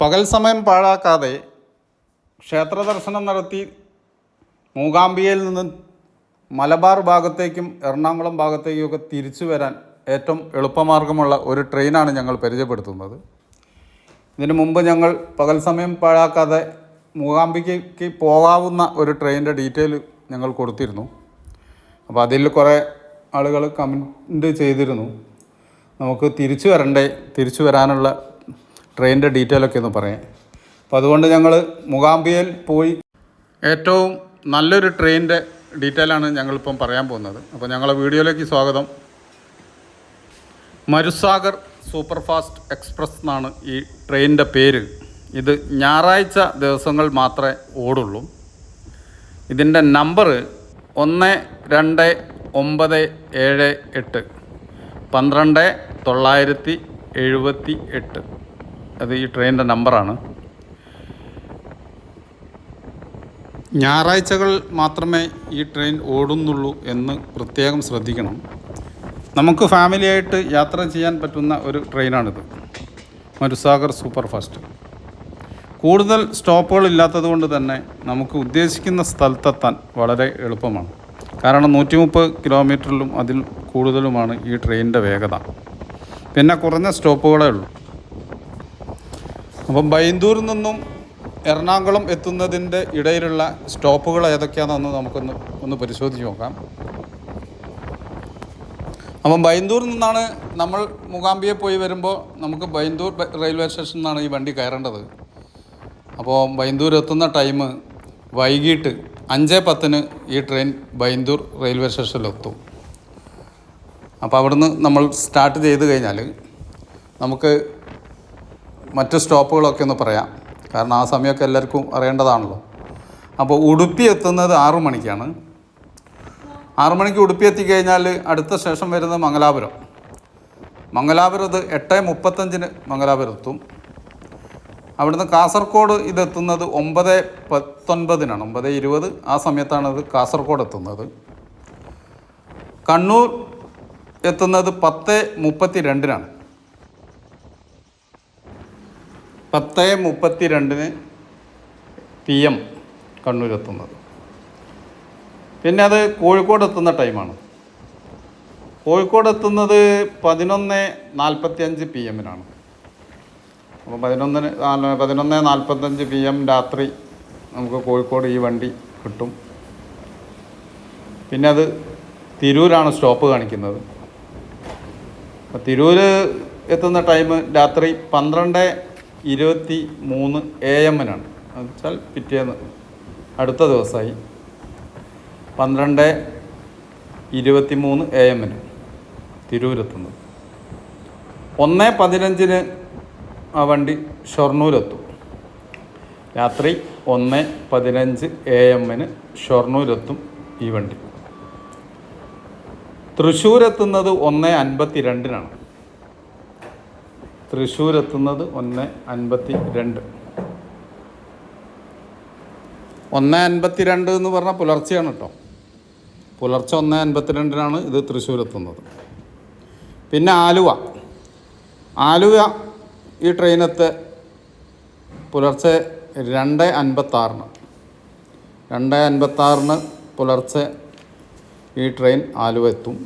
പകൽ സമയം പാഴാക്കാതെ ക്ഷേത്ര ദർശനം നടത്തി മൂകാംബികയിൽ നിന്ന് മലബാർ ഭാഗത്തേക്കും എറണാകുളം ഭാഗത്തേക്കുമൊക്കെ തിരിച്ചു വരാൻ ഏറ്റവും എളുപ്പമാർഗമുള്ള ഒരു ട്രെയിനാണ് ഞങ്ങൾ പരിചയപ്പെടുത്തുന്നത്. ഇതിനു മുമ്പ് ഞങ്ങൾ പകൽ സമയം പാഴാക്കാതെ മൂകാംബികയ്ക്ക് പോകാവുന്ന ഒരു ട്രെയിനിന്റെ ഡീറ്റെയിൽ ഞങ്ങൾ കൊടുത്തിരുന്നു. അപ്പോൾ അതിൽ കുറേ ആളുകൾ കമന്റ് ചെയ്തിരുന്നു. നമുക്ക് തിരിച്ചു വരണ്ടേ തിരിച്ചു വരാനുള്ള ട്രെയിനിന്റെ ഡീറ്റെയിലൊക്കെ ഒന്ന് പറയാം. അപ്പോൾ അതുകൊണ്ട് ഞങ്ങൾ മൂകാംബികയിൽ പോയി. ഏറ്റവും നല്ലൊരു ട്രെയിനിന്റെ ഡീറ്റെയിലാണ് ഞങ്ങളിപ്പം പറയാൻ പോകുന്നത്. അപ്പോൾ ഞങ്ങളെ വീഡിയോയിലേക്ക് സ്വാഗതം. മരുസാഗർ സൂപ്പർഫാസ്റ്റ് എക്സ്പ്രസ് എന്നാണ് ഈ ട്രെയിനിന്റെ പേര്. ഇത് ഞായറാഴ്ച ദിവസങ്ങൾ മാത്രമേ ഓടുള്ളൂ. ഇതിന്റെ നമ്പർ ഒന്ന് രണ്ട് ഒമ്പത് ഏഴ് എട്ട്. പന്ത്രണ്ട് തൊള്ളായിരത്തി എഴുപത്തി എട്ട്. അത് ഈ ട്രെയിനിന്റെ നമ്പറാണ്. ഞായറാഴ്ചകൾ മാത്രമേ ഈ ട്രെയിൻ ഓടുന്നുള്ളൂ എന്ന് പ്രത്യേകം ശ്രദ്ധിക്കണം. നമുക്ക് ഫാമിലിയായിട്ട് യാത്ര ചെയ്യാൻ പറ്റുന്ന ഒരു ട്രെയിനാണിത്. മരുസാഗർ സൂപ്പർ ഫാസ്റ്റ് കൂടുതൽ സ്റ്റോപ്പുകൾ ഇല്ലാത്തത് കൊണ്ട് തന്നെ നമുക്ക് ഉദ്ദേശിക്കുന്ന സ്ഥലത്തെത്താൻ വളരെ എളുപ്പമാണ്. കാരണം നൂറ്റി മുപ്പത് കിലോമീറ്ററിലും അതിൽ കൂടുതലുമാണ് ഈ ട്രെയിനിന്റെ വേഗത. പിന്നെ കുറഞ്ഞ സ്റ്റോപ്പുകളേ ഉള്ളൂ. അപ്പം ബൈന്ദൂരിൽ നിന്നും എറണാകുളം എത്തുന്നതിന്റെ ഇടയിലുള്ള സ്റ്റോപ്പുകൾ ഏതൊക്കെയാണെന്ന് നമുക്കൊന്ന് ഒന്ന് പരിശോധിച്ച് നോക്കാം. അപ്പം ബൈന്ദൂരിൽ നിന്നാണ് നമ്മൾ മുകാംബിയെ പോയി വരുമ്പോൾ നമുക്ക് ബൈന്ദൂർ റെയിൽവേ സ്റ്റേഷനിൽ നിന്നാണ് ഈ വണ്ടി കയറേണ്ടത്. അപ്പോൾ ബൈന്ദൂർ എത്തുന്ന ടൈം വൈകിട്ട് അഞ്ച് പത്തിന് ഈ ട്രെയിൻ ബൈന്ദൂർ റെയിൽവേ സ്റ്റേഷനിലെത്തും അപ്പോൾ അവിടുന്ന് നമ്മൾ സ്റ്റാർട്ട് ചെയ്ത് കഴിഞ്ഞാൽ നമുക്ക് മറ്റ് സ്റ്റോപ്പുകളൊക്കെ ഒന്ന് പറയാം. കാരണം ആ സമയമൊക്കെ എല്ലാവർക്കും അറിയേണ്ടതാണല്ലോ. അപ്പോൾ ഉടുപ്പി എത്തുന്നത് ആറു മണിക്കാണ്. ആറു മണിക്ക് ഉടുപ്പി എത്തിക്കഴിഞ്ഞാൽ അടുത്ത സ്റ്റേഷൻ വരുന്നത് മംഗലാപുരം. മംഗലാപുരം ഇത് എട്ട് മുപ്പത്തഞ്ചിന് മംഗലാപുരം എത്തും. അവിടുന്ന് കാസർഗോഡ് ഇതെത്തുന്നത് ഒമ്പത് പത്തൊൻപതിനാണ്. ഒമ്പത് ഇരുപത് ആ സമയത്താണ് ഇത് കാസർഗോഡ് എത്തുന്നത്. കണ്ണൂർ എത്തുന്നത് പത്ത് മുപ്പത്തി രണ്ടിനാണ് പത്ത് മുപ്പത്തി രണ്ടിന് പി എം കണ്ണൂരെത്തുന്നത്. പിന്നെ അത് കോഴിക്കോട് എത്തുന്ന ടൈമാണ്. കോഴിക്കോട് എത്തുന്നത് പതിനൊന്ന് നാൽപ്പത്തി അഞ്ച് പി എമ്മിനാണ്. അപ്പോൾ പതിനൊന്നിന് പതിനൊന്ന് നാൽപ്പത്തഞ്ച് പി എം രാത്രി നമുക്ക് കോഴിക്കോട് ഈ വണ്ടി കിട്ടും. പിന്നെ അത് തിരൂരാണ് സ്റ്റോപ്പ് കാണിക്കുന്നത്. അപ്പോൾ തിരൂർ എത്തുന്ന ടൈം രാത്രി പന്ത്രണ്ട് ഇരുപത്തി മൂന്ന് എ എമ്മിനാണ് എന്ന് വെച്ചാൽ പിറ്റേന്ന് അടുത്ത ദിവസമായി പന്ത്രണ്ട് ഇരുപത്തി മൂന്ന് എ എമ്മിന് തിരൂരെത്തുന്നത് ഒന്ന് പതിനഞ്ചിന് ആ വണ്ടി ഷൊർണൂരെത്തും. രാത്രി ഒന്ന് പതിനഞ്ച് എ എമ്മിന് ഷൊർണൂരെത്തും ഈ വണ്ടി. തൃശ്ശൂരെത്തുന്നത് ഒന്ന് അൻപത്തി രണ്ടിനാണ് തൃശ്ശൂരെത്തുന്നത് ഒന്ന് അൻപത്തി രണ്ട് ഒന്ന് അൻപത്തി രണ്ട് എന്ന് പറഞ്ഞാൽ പുലർച്ചെയാണ് കേട്ടോ. പുലർച്ചെ ഒന്ന് അൻപത്തിരണ്ടിനാണ് ഇത് തൃശ്ശൂർ എത്തുന്നത് പിന്നെ ആലുവ. ആലുവ ഈ ട്രെയിനത്തെ പുലർച്ചെ രണ്ട് അൻപത്താറിന്. രണ്ട് അൻപത്താറിന് പുലർച്ചെ ഈ ട്രെയിൻ ആലുവ എത്തും.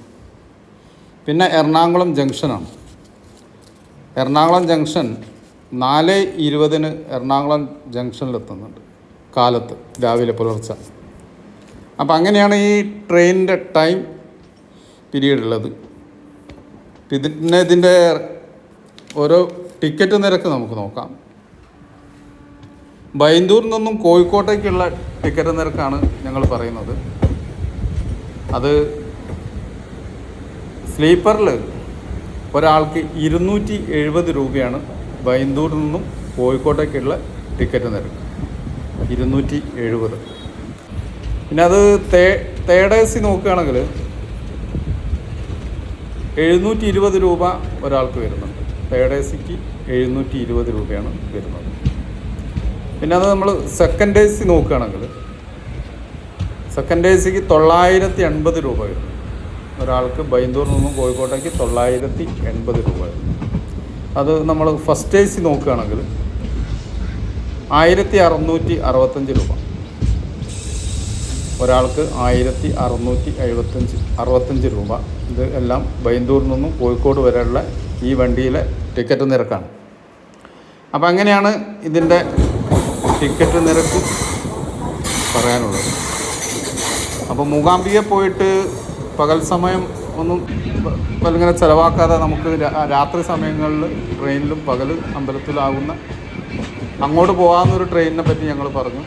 പിന്നെ എറണാകുളം ജംഗ്ഷനാണ്. എറണാകുളം ജംഗ്ഷൻ നാല് ഇരുപതിന് എറണാകുളം ജംഗ്ഷനിലെത്തുന്നുണ്ട്. കാലത്ത് രാവിലെ പുലർച്ചെ. അപ്പം അങ്ങനെയാണ് ഈ ട്രെയിനിന്റെ ടൈം പീരീഡ് ഉള്ളത് പിന്നെ ഇതിന്റെ ഓരോ ടിക്കറ്റ് നിരക്ക് നമുക്ക് നോക്കാം. ബൈന്ദൂരിൽ നിന്നും കോഴിക്കോട്ടേക്കുള്ള ടിക്കറ്റ് നിരക്കാണ് ഞങ്ങൾ പറയുന്നത്. അത് സ്ലീപ്പറിൽ ഒരാൾക്ക് ഇരുന്നൂറ്റി എഴുപത് രൂപയാണ് ബൈന്ദൂരിൽ നിന്നും കോഴിക്കോട്ടേക്കുള്ള ടിക്കറ്റ് നിരക്ക്. ഇരുന്നൂറ്റി എഴുപത് പിന്നെ അത് തേ തേർഡ് എ സി നോക്കുകയാണെങ്കിൽ എഴുന്നൂറ്റി ഇരുപത് രൂപ ഒരാൾക്ക് വരുന്നുണ്ട്. തേർഡ് എ സിക്ക് എഴുന്നൂറ്റി ഇരുപത് രൂപയാണ് വരുന്നത്. പിന്നെ അത് നമ്മൾ സെക്കൻഡ് എ സി നോക്കുകയാണെങ്കിൽ സെക്കൻഡ് എ സിക്ക് തൊള്ളായിരത്തി എൺപത് രൂപ വരും ഒരാൾക്ക് ബൈന്ദൂർ നിന്നും കോഴിക്കോട്ടേക്ക് തൊള്ളായിരത്തി എൺപത് രൂപ. അത് നമ്മൾ ഫസ്റ്റ് എ സി നോക്കുകയാണെങ്കിൽ ആയിരത്തി അറുന്നൂറ്റി അറുപത്തഞ്ച് രൂപ. ഒരാൾക്ക് ആയിരത്തി അറുന്നൂറ്റി എഴുപത്തഞ്ച് അറുപത്തഞ്ച് രൂപ. ഇത് എല്ലാം ബൈന്ദൂരിൽ നിന്നും കോഴിക്കോട് വരെയുള്ള ഈ വണ്ടിയിലെ ടിക്കറ്റ് നിരക്കാണ്. അപ്പോൾ അങ്ങനെയാണ് ഇതിന്റെ ടിക്കറ്റ് നിരക്ക് പറയാനുള്ളത്. അപ്പോൾ മൂകാംബിക പോയിട്ട് പകൽ സമയം ഒന്നും ഇങ്ങനെ ചിലവാക്കാതെ നമുക്ക് രാത്രി സമയങ്ങളിൽ ട്രെയിനിലും പകൽ അമ്പലത്തിലാകുന്ന അങ്ങോട്ട് പോകാവുന്ന ഒരു ട്രെയിനിനെ പറ്റി ഞങ്ങൾ പറഞ്ഞു.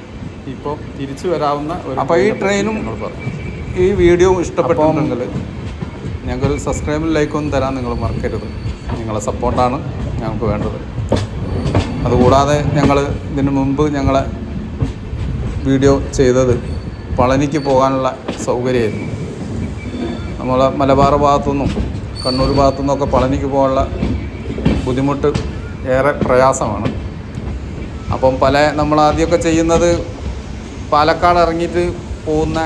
ഇപ്പോൾ തിരിച്ചു വരാവുന്ന ഒരു അപ്പോൾ ഈ ട്രെയിനും ഞങ്ങൾ പറഞ്ഞു. ഈ വീഡിയോ ഇഷ്ടപ്പെട്ടിട്ടുണ്ടെങ്കിൽ ഞങ്ങൾക്കൊരു സബ്സ്ക്രൈബും ലൈക്കും തരാൻ നിങ്ങൾ മറക്കരുത്. നിങ്ങളെ സപ്പോർട്ടാണ് ഞങ്ങൾക്ക് വേണ്ടത്. അതുകൂടാതെ ഞങ്ങൾ ഇതിന് മുമ്പ് ഞങ്ങളെ വീഡിയോ ചെയ്തത് പളനിക്ക് പോകാനുള്ള സൗകര്യമായിരുന്നു. നമ്മളെ മലബാർ ഭാഗത്തുനിന്നും കണ്ണൂർ ഭാഗത്തുനിന്നൊക്കെ പളനിക്ക് പോകാനുള്ള ബുദ്ധിമുട്ട് ഏറെ പ്രയാസമാണ്. അപ്പം പല നമ്മൾ ആദ്യമൊക്കെ ചെയ്യുന്നത് പാലക്കാട് ഇറങ്ങിയിട്ട് പോകുന്ന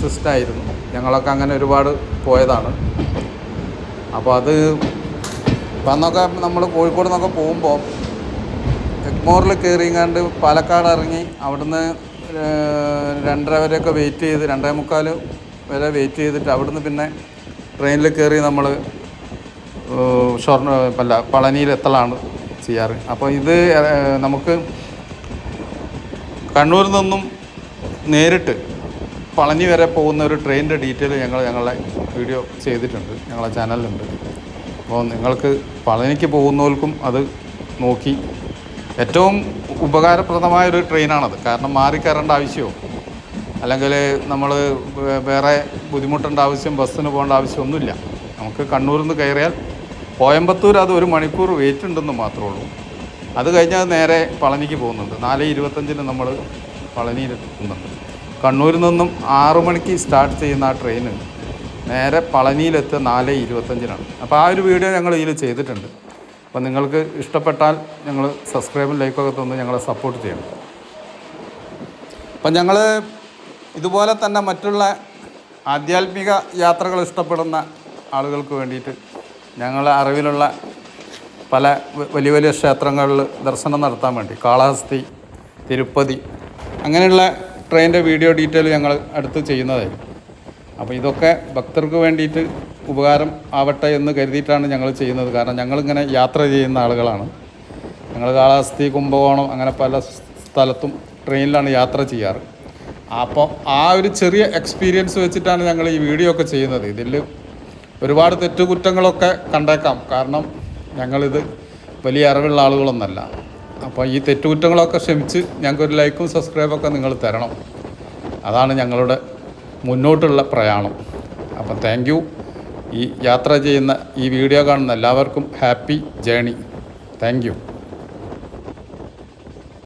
സിസ്റ്റമായിരുന്നു. ഞങ്ങളൊക്കെ അങ്ങനെ ഒരുപാട് പോയതാണ്. അപ്പോൾ അത് ഇപ്പം അന്നൊക്കെ നമ്മൾ കോഴിക്കോട് നിന്നൊക്കെ പോകുമ്പോൾ എഗ്മോറിൽ കയറിങ്ങാണ്ട് പാലക്കാട് ഇറങ്ങി അവിടുന്ന് രണ്ടര വരെയൊക്കെ വെയിറ്റ് ചെയ്ത് രണ്ടേ മുക്കാൽ വരെ വെയിറ്റ് ചെയ്തിട്ട് അവിടുന്ന് പിന്നെ ട്രെയിനിൽ കയറി നമ്മൾ ഷൊർണ അല്ല പളനിയിൽ എത്തലാണ് ചെയ്യാറ്. അപ്പോൾ ഇത് നമുക്ക് കണ്ണൂരിൽ നിന്നും നേരിട്ട് പളനി വരെ പോകുന്ന ഒരു ട്രെയിനിന്റെ ഡീറ്റെയിൽ ഞങ്ങൾ ഞങ്ങളുടെ വീഡിയോ ചെയ്തിട്ടുണ്ട് ഞങ്ങളുടെ ചാനലിലുണ്ട് അപ്പോൾ നിങ്ങൾക്ക് പളനിക്ക് പോകുന്നവർക്കും അത് നോക്കി. ഏറ്റവും ഉപകാരപ്രദമായൊരു ട്രെയിനാണത് കാരണം മാറി കയറേണ്ട അല്ലെങ്കിൽ നമ്മൾ വേറെ ബുദ്ധിമുട്ടേണ്ട ആവശ്യം ബസ്സിന് പോകേണ്ട ആവശ്യമൊന്നുമില്ല. നമുക്ക് കണ്ണൂരിൽ നിന്ന് കയറിയാൽ കോയമ്പത്തൂർ അത് ഒരു മണിക്കൂർ വെയിറ്റ് ഉണ്ടെന്ന് മാത്രമേ ഉള്ളൂ. അത് കഴിഞ്ഞാൽ നേരെ പളനിക്ക് പോകുന്നുണ്ട്. നാല് ഇരുപത്തഞ്ചിന് നമ്മൾ പളനിയിൽ എത്തുന്നുണ്ട്. കണ്ണൂരിൽ നിന്നും ആറു മണിക്ക് സ്റ്റാർട്ട് ചെയ്യുന്ന ആ ട്രെയിന് നേരെ പളനിയിലെത്തുക നാല് ഇരുപത്തഞ്ചിനാണ്. അപ്പോൾ ആ ഒരു വീഡിയോ ഞങ്ങൾ ഇതിൽ ചെയ്തിട്ടുണ്ട്. അപ്പോൾ നിങ്ങൾക്ക് ഇഷ്ടപ്പെട്ടാൽ ഞങ്ങൾ സബ്സ്ക്രൈബും ലൈക്കൊക്കെ തന്ന് ഞങ്ങളെ സപ്പോർട്ട് ചെയ്യണം. അപ്പം ഞങ്ങൾ ഇതുപോലെ തന്നെ മറ്റുള്ള ആധ്യാത്മിക യാത്രകൾ ഇഷ്ടപ്പെടുന്ന ആളുകൾക്ക് വേണ്ടിയിട്ട് ഞങ്ങളെ അറിവിലുള്ള പല വലിയ വലിയ ക്ഷേത്രങ്ങളിൽ ദർശനം നടത്താൻ വേണ്ടി. കാളഹസ്തി തിരുപ്പതി അങ്ങനെയുള്ള ട്രെയിനിന്റെ വീഡിയോ ഡീറ്റെയിൽ ഞങ്ങൾ അടുത്ത് ചെയ്യുന്നതായിരിക്കും അപ്പോൾ ഇതൊക്കെ ഭക്തർക്ക് വേണ്ടിയിട്ട് ഉപകാരം ആവട്ടെ എന്ന് കരുതിയിട്ടാണ് ഞങ്ങൾ ചെയ്യുന്നത്. കാരണം ഞങ്ങളിങ്ങനെ യാത്ര ചെയ്യുന്ന ആളുകളാണ്. ഞങ്ങൾ കാളഹസ്തി കുംഭകോണം അങ്ങനെ പല സ്ഥലത്തും ട്രെയിനിലാണ് യാത്ര ചെയ്യാറ്. അപ്പോൾ ആ ഒരു ചെറിയ എക്സ്പീരിയൻസ് വെച്ചിട്ടാണ് ഞങ്ങൾ ഈ വീഡിയോ ഒക്കെ ചെയ്യുന്നത്. ഇതിൽ ഒരുപാട് തെറ്റുകുറ്റങ്ങളൊക്കെ കണ്ടേക്കാം. കാരണം ഞങ്ങളിത് വലിയ അറിവുള്ള ആളുകളൊന്നല്ല. അപ്പോൾ ഈ തെറ്റുകുറ്റങ്ങളൊക്കെ ക്ഷമിച്ച് ഞങ്ങൾക്കൊരു ലൈക്കും സബ്സ്ക്രൈബൊക്കെ നിങ്ങൾ തരണം. അതാണ് ഞങ്ങളുടെ മുന്നോട്ടുള്ള പ്രയാണം. അപ്പം താങ്ക് ഈ യാത്ര ചെയ്യുന്ന ഈ വീഡിയോ കാണുന്ന എല്ലാവർക്കും ഹാപ്പി ജേണി താങ്ക്